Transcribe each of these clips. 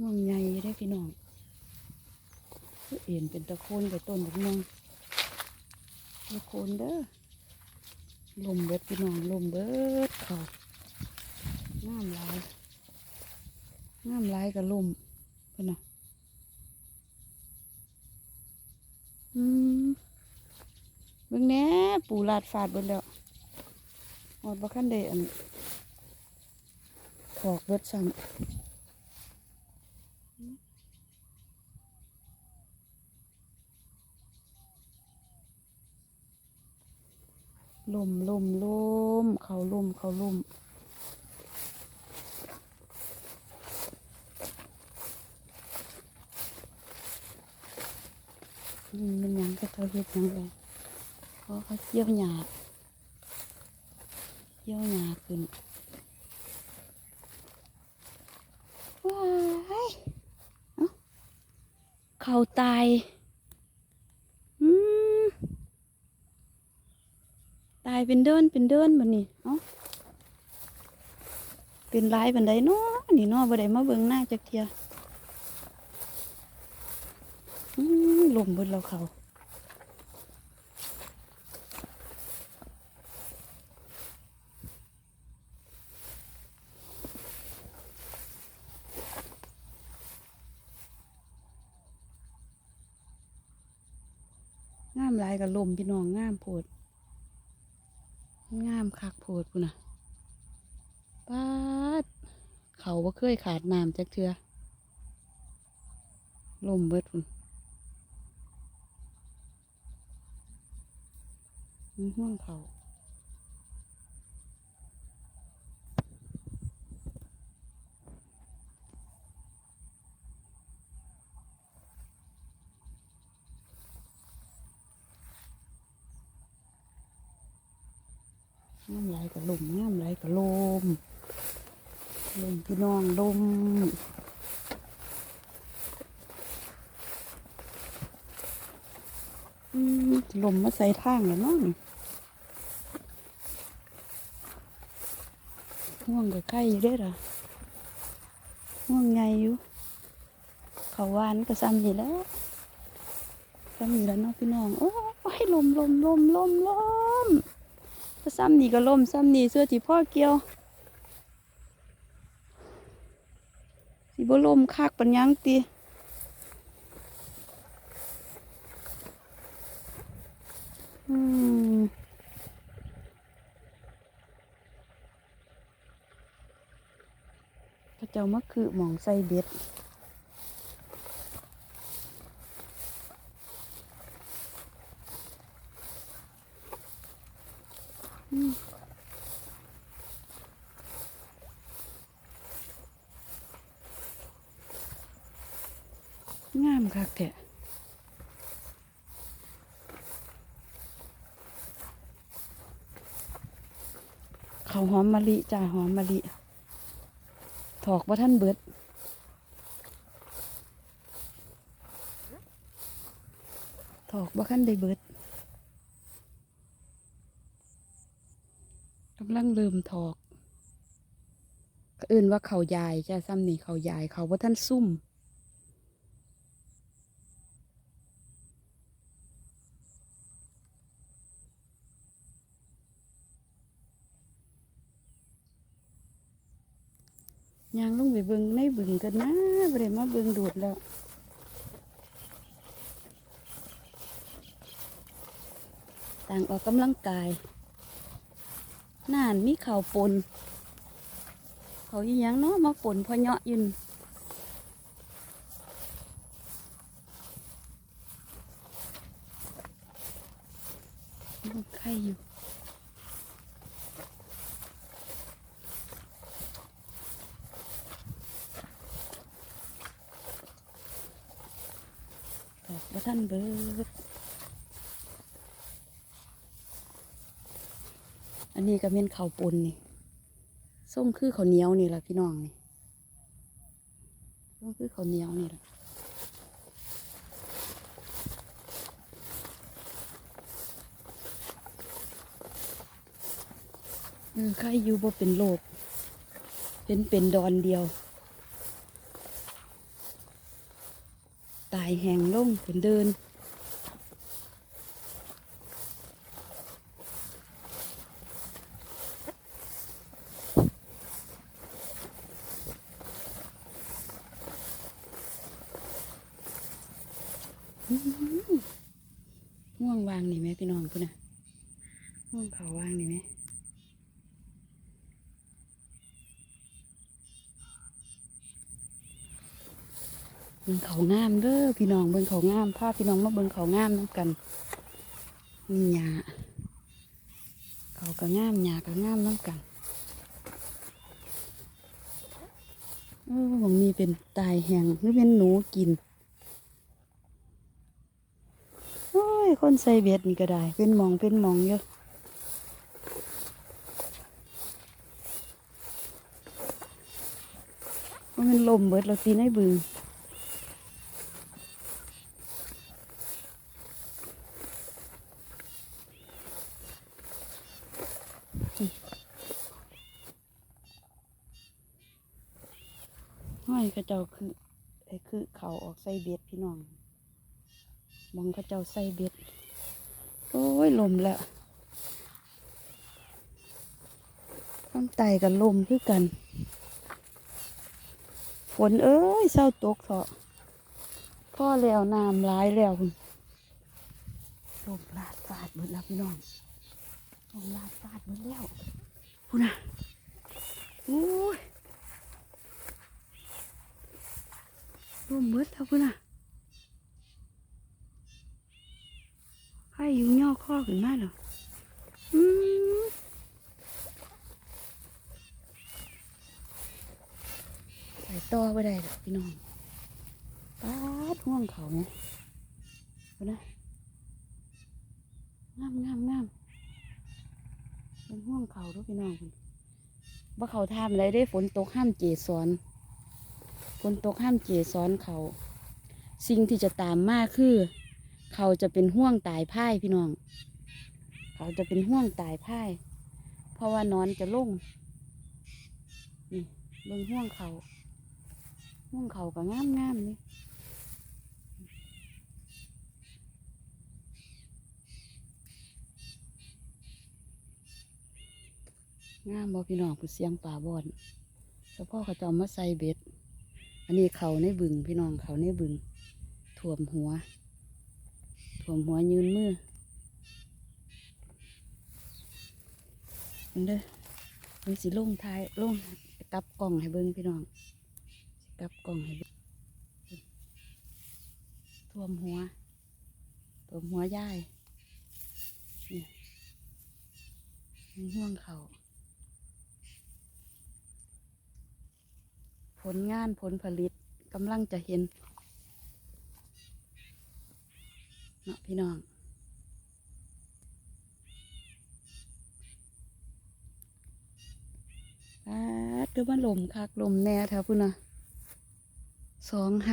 ม่วงใหญ่ได้พี่น้องเอ็นเป็นตะโคนไปต้นบักม่วงตะโคนเด้อลมเบิดพี่น้องลมเบิดเขางามลายงามลายกับลมพิ่นน่ะอืมเบิ่งแน่ปูลาดฟาดเบิดแล้วอดบ่คันได้อันถอกเบิดซ้ำ ลมลมลมเขาลมเขาลมนี่มันยังก็เขาเฮ็ดยังเลยเพราะเขาเกี่ยวหยาเกี่ยวหยาขึ้นว้ายเอ้าเขาตาย อืม ตาย เป็นเดินเป็นเดินบันนี้เอ้าเป็นลายบันไดเนาะนี่เนาะบันไดมาเบิ่งหน้าจักเทียลมบิดเราเขางามหลายกับลมพี่น้องงามโพด งามคักโพดพุ่นน่ะป้าดเขาว่าเคยขาดน้ำจักเทือลมเบิดพุ่นมันห่วงเขา งามไหลกับลมงามไหลกับลมลมพี่น้องลมลมมาใส่ทางแล้วนาะนี่ห่วงกับไข่อยู่เด้อล่ะห่วงไงอยู่เขาวานก็ซ้ำอยู่แล้วซ้ำอยู่แล้วเนาะพี่น้องโอ้ยลมลมลมลมลม ซ้ำนี่ก็ลมซ้ำนี่เสื้อที่พ่อเกี่ยวสิบ่ลมคักปัญญังติอืมพระเจ้ามาคือหมองใส่เบ็ด งามคักแท้เขาหอมมะลิจ้าหอมมะลิ ถอกว่าท่านเบิดถอกว่าท่านได้เบิด กำลัง เริ่มถอกอื่นว่าเขายายจ้าซ้ำนี่เขายายเขาว่าท่านซุ่ม ยางลงไปเบิงในบึงกันนะบ่ได้มาเบิงดูดแล้วต่างออกกำลังกาย น่านมีเขาปนเขาอีหยังเนาะมาปนพอเหยาะยืนใครอยู่ดอกบ่ท่านเบิด นนี้ก็เป็นข้าวปนนี่ส้มคือข้าวเหนียวนี่แหละพี่น้องนี่ส้มคือข้าวเหนียวนี่แหละเออใครอยู่บ่เป็นโรคเป็นเป็นดอนเดียว ตายแหงลงผนเดิน ห่วงวางนี่ไหมพี่น้องพุ่นน่ะห่วงเขาวางนี่ไหมเบิ่งเขางามเด้อพี่น้องเบิ่งเขางามพาพี่น้องมาเบิ่งเขางามน้ำกันนี่หยาเขาก็งามหยาก็งามน้ำกันเออหมองนี้เป็นตายแหงหรือเป็นหนูกิน โอ้ย คนใส่เบ็ดนี่ก็ได้ เป็นมองเป็นมองเยอะมันลมเบิดเราตีในบึงห้อยกระเจ้าคือไอ้คือเขาออกใส่เบ็ดพี่น้อง มองเขาเจ้าใส่เบ็ด โอ้ยลมแล้วข้างใต้กับลมคือกัน ฝนเอ้ยเศร้าตกเถอะพ่อแล้วน้ำร้ายแล้วคุณลมลาดฟาดหมดแล้วพี่น้องลมลาดฟาดหมดแล้วคุณน่ะโอ้ยลมเบิดแล้วคุณน่ะ ใครอยู่ย่อข้อขึ้นมาเหรออืมใส่ต่อไปได้หรอพี่น้องป้าดห่วงเขาไงดูนะงามงามงามเป็นห่วงเขาด้วยพี่น้องว่าเขาทำอะไรได้ฝนตกห้ามเจสอนฝนตกห้ามเจสอนเขา สิ่งที่จะตามมาคือ เขาจะเป็นห่วงตายพ่ายพี่น้อง เขาจะเป็นห่วงตายพ่าย เพราะว่านอนจะลงนี่เบิ่งห่วงเขาห่วงเขาก็งามงามๆนี่งามบ่พี่น้องผู้เสียงป่าบอนเฉพาะเขาจะเอามาใส่เบ็ด อันนี้เขาในบึงพี่น้องเขาในบึงท่วมหัว ผมหัวยืนมือเด้อมันสิลงท้ายลงกลับกล่องให้เบิ้งพี่น้องกลับกล่องให้เบิ้งท่วมหัวท่วมหัวย่ายนี่มันห่วงเขาผลงานผลผลิตกำลังจะเห็น เนาะพี่น้องอาดก็มาลมคักลมแน่แถวพุ่นนะสองไฮ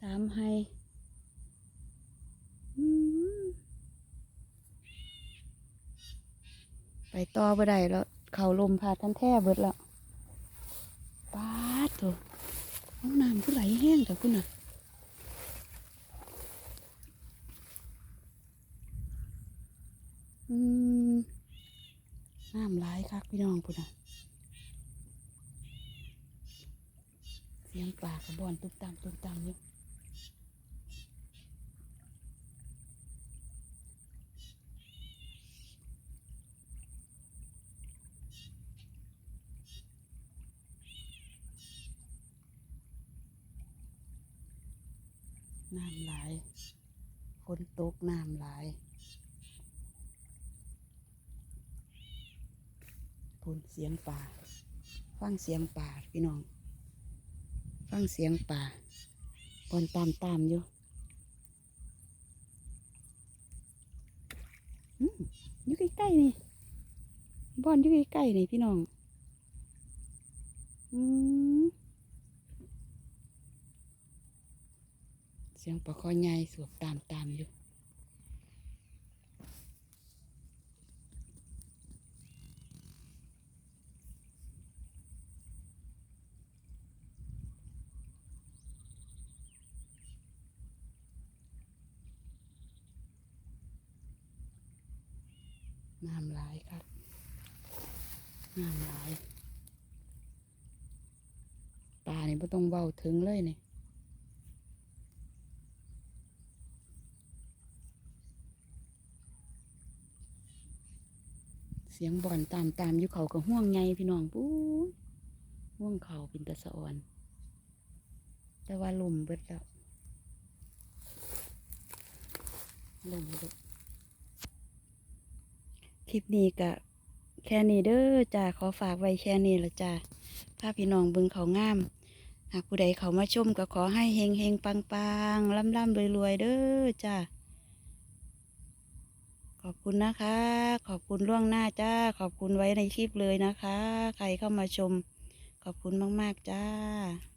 สามไฮไปต่อบ่ได้แล้ว เขาลมพาดทันแท่เบิดแล้วปาดโถห้องน้ำผู้ไหลแห้งแต่พุ่นน่ะ อืม น้ำร้ายคักพี่น้องพุ่นน่ะเสียงปลากระบอนตุ้มตามตุ้มตามอยู่น้ำหลายฝนตกน้ำหลายพูนเสียงป่า ฟังเสียงป่าพี่น้อง ฟังเสียงป่าปอนตามตามอยู่อยู่ใกล้ๆนี่บอนอยู่ใกล้ๆนี่พี่น้องอืมเสียงปลาคอใหญ่สวบตามตามอยู่ น้ำหลายครับน้ำหลายปลาเนี่ยไม่ต้องเบาถึงเลยเนี่ยเสียงบ่อนตามตามอยู่เขาก็ห่วงไงพี่น้องปู๊ยห่วงเขาเป็นตะสะออน แต่ว่าลมเบิดแล้วลมเบิด คลิปนี้ก็แค่นี้เด้อจ้าขอฝากไว้แค่นี้ละจ้าพาพพี่น้องบิ่งเขางาม หากผู้ใดเขามาชมก็ขอให้เฮงเฮงปังปังล่ำล่ำรวยรวยเด้อจ้าขอบคุณนะคะ ขอบคุณล่วงหน้าจ้า ขอบคุณไว้ในคลิปเลยนะคะ ใครเข้ามาชม ขอบคุณมาก ๆ จ้า